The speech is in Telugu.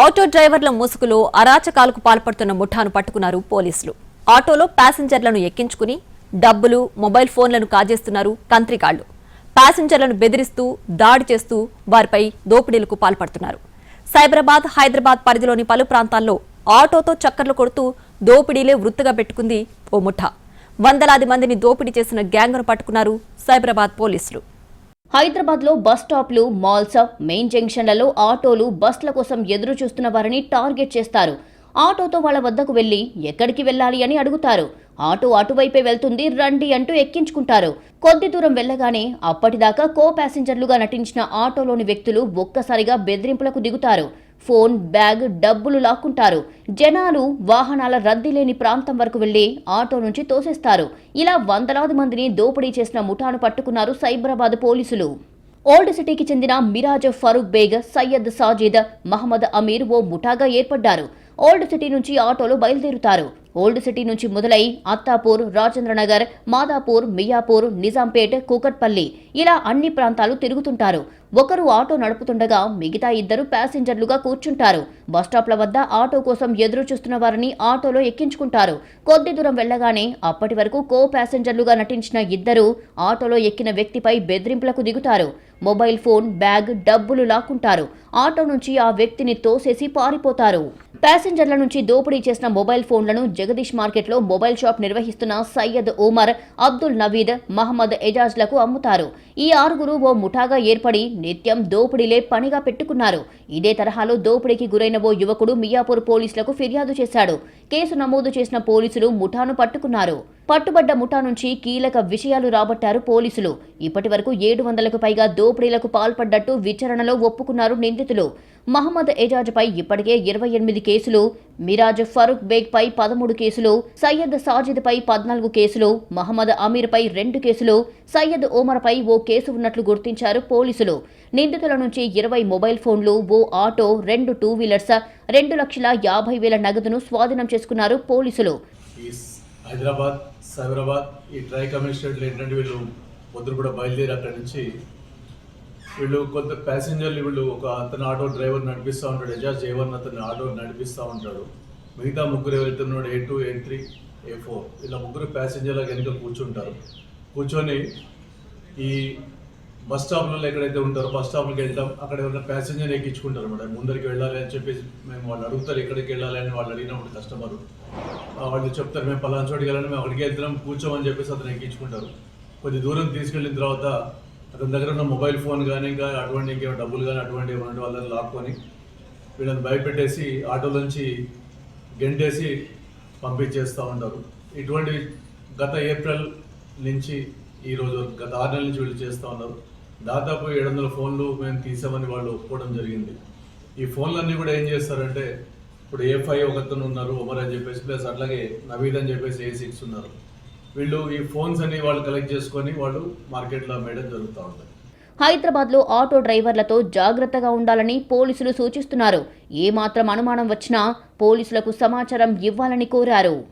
ఆటో డ్రైవర్ల ముసుగులో అరాచకాలకు పాల్పడుతున్న ముఠాను పట్టుకున్నారు పోలీసులు. ఆటోలో ప్యాసింజర్లను ఎక్కించుకుని డబ్బులు మొబైల్ ఫోన్లను కాజేస్తున్నారు తంత్రికాళ్ళు ప్యాసింజర్లను బెదిరిస్తూ దాడి చేస్తూ వారిపై దోపిడీలకు పాల్పడుతున్నారు. సైబరాబాద్ హైదరాబాద్ పరిధిలోని పలు ప్రాంతాల్లో ఆటోతో చక్కర్లు కొడుతూ దోపిడీలే వృత్తిగా పెట్టుకుంది ఓ ముఠా. వందలాది మందిని దోపిడీ చేసిన గ్యాంగ్ను పట్టుకున్నారు సైబరాబాద్ పోలీసులు. హైదరాబాద్లో బస్ స్టాప్లు మాల్స్ మెయిన్ జంక్షన్లలో ఆటోలు బస్ల కోసం ఎదురు చూస్తున్న వారిని టార్గెట్ చేస్తారు. ఆటోతో వాళ్ళ వద్దకు వెళ్ళి ఎక్కడికి వెళ్ళాలి అని అడుగుతారు. ఆటో అటువైపే వెళ్తుంది రండి అంటూ ఎక్కించుకుంటారు. కొద్ది దూరం వెళ్ళగానే అప్పటిదాకా కో ప్యాసింజర్లుగా నటించిన ఆటోలోని వ్యక్తులు ఒక్కసారిగా బెదిరింపులకు దిగుతారు. ఫోన్ బ్యాగ్ డబ్బులు లాక్కుంటారు. జనాలు వాహనాల రద్దీ లేని ప్రాంతం వరకు వెళ్ళి ఆటో నుంచి తోసేస్తారు. ఇలా వందలాది మందిని దోపిడీ చేసిన ముఠాను పట్టుకున్నారు సైబరాబాద్ పోలీసులు. ఓల్డ్ సిటీకి చెందిన మిరాజ్ ఫరూక్ బేగ్ సయ్యద్ సాజిద్ మహమ్మద్ అమీర్ ఓ ముఠాగా ఏర్పడ్డారు. ఓల్డ్ సిటీ నుంచి ఆటోలో బయలుదేరుతారు. ఓల్డ్ సిటీ నుంచి మొదలై అత్తాపూర్ రాజేంద్రనగర్ మాదాపూర్ మియాపూర్ నిజాంపేట్ కూకట్పల్లి ఇలా అన్ని ప్రాంతాలు తిరుగుతుంటారు. ఒకరు ఆటో నడుపుతుండగా మిగతా ఇద్దరు ప్యాసింజర్లుగా కూర్చుంటారు. బస్టాప్ల వద్ద ఆటో కోసం ఎదురు చూస్తున్న వారిని ఆటోలో ఎక్కించుకుంటారు. కొద్ది దూరం వెళ్ళగానే అప్పటి వరకు కో ప్యాసింజర్లుగా నటించిన ఇద్దరు ఆటోలో ఎక్కిన వ్యక్తిపై బెదిరింపులకు దిగుతారు. మొబైల్ ఫోన్ బ్యాగ్ డబ్బులు లాక్కుంటారు. ఆటో నుంచి ఆ వ్యక్తిని తోసేసి పారిపోతారు. ప్యాసింజర్ల నుంచి దోపిడీ చేసిన మొబైల్ ఫోన్లను జగదీష్ మార్కెట్లో మొబైల్ షాప్ నిర్వహిస్తున్న సయ్యద్ ఉమర్ అబ్దుల్ నవీద్ మహమ్మద్ ఎజాజ్లకు అమ్ముతారు. ఈ ఆరుగురు ఓ ముఠాగా ఏర్పడి నిత్యం దోపిడీలే పనిగా పెట్టుకున్నారు. ఇదే తరహాలో దోపిడీకి గురైన ఓ యువకుడు మియాపూర్ పోలీసులకు ఫిర్యాదు చేశాడు. కేసు నమోదు చేసిన పోలీసులు ముఠాను పట్టుకున్నారు. పట్టుబడ్డ ముఠా నుంచి కీలక విషయాలు రాబట్టారు పోలీసులు. ఇప్పటి వరకు ఏడు వందలకు పైగా దోపిడీలకు పాల్పడ్డట్టు విచారణలో ఒప్పుకున్నారు నిందితులు. మహమ్మద్ ఎజాజ్పై ఇప్పటికే ఇరవై ఎనిమిది కేసులు మిరాజ్ ఫరూక్ బేగ్ పై పదమూడు కేసులు సయ్యద్ సాజిద్ పై పద్నాలుగు కేసులు మహమ్మద్ అమీర్ పై రెండు కేసులు సయ్యద్ ఓమర్ పై ఓ కేసు ఉన్నట్లు గుర్తించారు పోలీసులు. నిందితుల నుంచి ఇరవై మొబైల్ ఫోన్లు ఓ ఆటో రెండు టూ వీలర్స్ రెండు లక్షల యాభై వేల నగదును స్వాధీనం చేసుకున్నారు పోలీసులు. హైదరాబాద్ సైబరాబాద్ ఈ ట్రై కమిషనరేట్లు ఏంటంటే వీళ్ళు పొద్దున కూడా బయలుదేరి అక్కడి నుంచి వీళ్ళు కొంత ప్యాసింజర్లు వీళ్ళు ఒక అతను ఆటో డ్రైవర్ నడిపిస్తూ ఉంటాడు ఎజాజ్ జైవన్ అతను ఆటో నడిపిస్తూ ఉంటాడు. మిగతా ముగ్గురు ఎవరైతున్నాడు A two A three A four ఇలా ముగ్గురు ప్యాసింజర్ల కనుక కూర్చుంటారు. కూర్చొని ఈ బస్ స్టాప్లలో ఎక్కడైతే ఉంటారో బస్ స్టాప్కి వెళ్తాం. అక్కడ ఎవరైనా ప్యాసింజర్ ఎక్కించుకుంటారు మేడం. ముందరికి వెళ్ళాలి అని చెప్పేసి మేము వాళ్ళు అడుగుతారు ఎక్కడికి వెళ్ళాలి అని వాళ్ళు అడిగినప్పుడు కస్టమర్. వాళ్ళు చెప్తారు మేము పలానా చోటుకి వెళ్ళాలి మేము అక్కడికి వెళ్తున్నాం కూర్చోమని చెప్పేసి అతను ఎక్కించుకుంటారు. కొద్ది దూరం తీసుకెళ్ళిన తర్వాత అతని దగ్గర ఉన్న మొబైల్ ఫోన్ కానీ ఇంకా అటువంటి ఇంకేమో డబ్బులు కానీ అటువంటి ఏమైనా వాళ్ళని లాక్కొని వీళ్ళని భయపెట్టేసి ఆటోలోంచి గెంటేసి పంపించేస్తూ ఉంటారు. ఇటువంటి గత ఏప్రిల్ నుంచి ఈరోజు గత ఆరు నెలల నుంచి వీళ్ళు చేస్తూ ఉన్నారు. దాదాపు ఏడు వందల ఫోన్లు మేము తీసామని వాళ్ళు ఒప్పుకోవడం జరిగింది. ఈ ఫోన్లన్నీ కూడా ఏం చేస్తారంటే ఇప్పుడు ఏ ఫైవ్ ఒకతను ఉన్నారు ఒమర్ అని చెప్పేసి ప్లస్ అట్లాగే నవీద్ అని చెప్పేసి ఏ సిక్స్ ఉన్నారు. వీళ్ళు ఈ ఫోన్స్ అన్ని వాళ్ళు కలెక్ట్ చేసుకొని వాళ్ళు మార్కెట్లో అమ్మేయడం జరుగుతూ ఉంటుంది. హైదరాబాద్లో ఆటో డ్రైవర్లతో జాగ్రత్తగా ఉండాలని పోలీసులు సూచిస్తున్నారు. ఏమాత్రం అనుమానం వచ్చినా పోలీసులకు సమాచారం ఇవ్వాలని కోరారు.